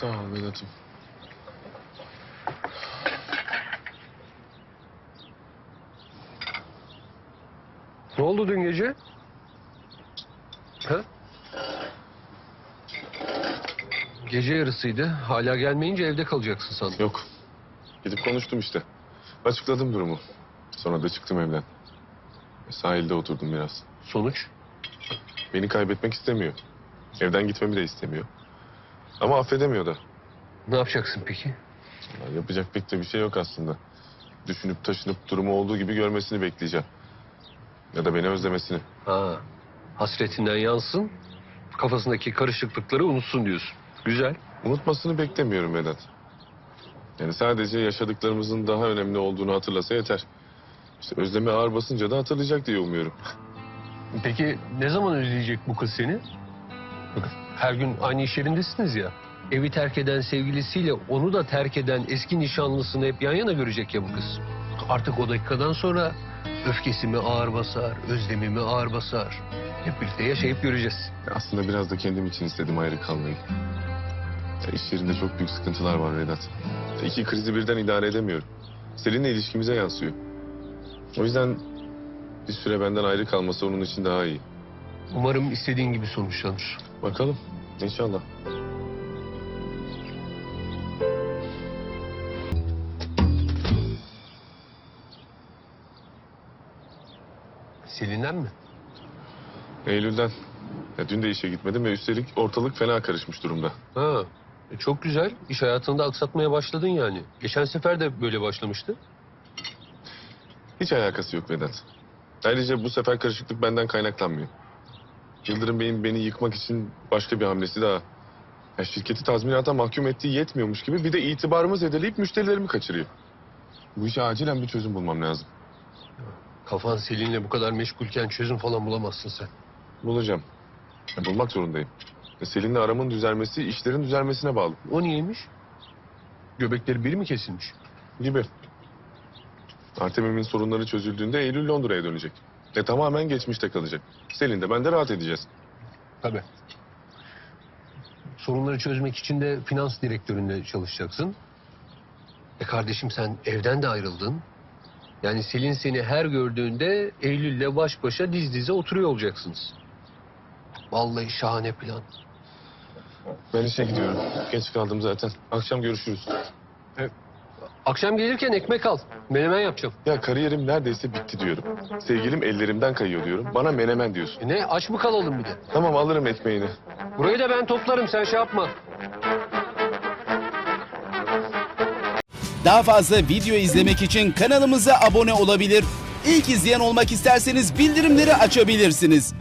Sağ ol Vedat'ım. Ne oldu dün gece? Ha? Gece yarısıydı. Hala gelmeyince evde kalacaksın sandım. Yok. Gidip konuştum işte. Açıkladım durumu. Sonra da çıktım evden. Sahilde oturdum biraz. Sonuç? Beni kaybetmek istemiyor. Evden gitmemi de istemiyor. Ama affedemiyor da. Ne yapacaksın peki? Ya yapacak pek de bir şey yok aslında. Düşünüp taşınıp durumu olduğu gibi görmesini bekleyeceğim. Ya da beni özlemesini. Ha, hasretinden yansın, kafasındaki karışıklıkları unutsun diyorsun. Güzel. Unutmasını beklemiyorum Vedat. Yani sadece yaşadıklarımızın daha önemli olduğunu hatırlasa yeter. İşte özlemi ağır basınca da hatırlayacak diye umuyorum. Peki ne zaman özleyecek bu kız seni? Her gün aynı iş yerindesiniz ya. Evi terk eden sevgilisiyle onu da terk eden eski nişanlısını hep yan yana görecek ya bu kız. Artık o dakikadan sonra öfkesi mi ağır basar, özlemi mi ağır basar. Hep birlikte yaşayıp göreceğiz. Aslında biraz da kendim için istedim ayrı kalmayı. Ya iş yerinde çok büyük sıkıntılar var Vedat. İki krizi birden idare edemiyorum. Selin'le ilişkimize yansıyor. O yüzden bir süre benden ayrı kalması onun için daha iyi. Umarım istediğin gibi sonuçlanır. Bakalım inşallah. Selin'den mi? Eylül'den. Ya dün de işe gitmedim ve üstelik ortalık fena karışmış durumda. Ha, e, çok güzel. İş hayatında aksatmaya başladın yani. Geçen sefer de böyle başlamıştı. Hiç alakası yok Vedat. Ayrıca bu sefer karışıklık benden kaynaklanmıyor. Yıldırım Bey'in beni yıkmak için başka bir hamlesi daha. Ya şirketi tazminata mahkum ettiği yetmiyormuş gibi bir de itibarımı zedeleyip müşterilerimi kaçırıyor. Bu işe acilen bir çözüm bulmam lazım. Kafan Selin'le bu kadar meşgulken çözüm falan bulamazsın sen. Bulacağım. Ya bulmak zorundayım. Ya Selin'le aramın düzelmesi işlerin düzelmesine bağlı. O niyeymiş? Göbekleri biri mi kesilmiş? Gibi. Artemim'in sorunları çözüldüğünde Eylül Londra'ya dönecek. Ve tamamen geçmişte kalacak. Selin de ben de rahat edeceğiz. Tabii. Sorunları çözmek için de finans direktöründe çalışacaksın. E kardeşim sen evden de ayrıldın. Yani Selin seni her gördüğünde Eylül'le baş başa diz dize oturuyor olacaksınız. Vallahi şahane plan. Ben işe gidiyorum. Geç kaldım zaten. Akşam görüşürüz. Akşam gelirken ekmek al. Menemen yapacağım. Ya kariyerim neredeyse bitti diyorum. Sevgilim ellerimden kayıyor diyorum. Bana menemen diyorsun. E ne aç mı kalalım bir de? Tamam alırım ekmeğini. Burayı da ben toplarım sen şey yapma. Daha fazla video izlemek için kanalımıza abone olabilir. İlk izleyen olmak isterseniz bildirimleri açabilirsiniz.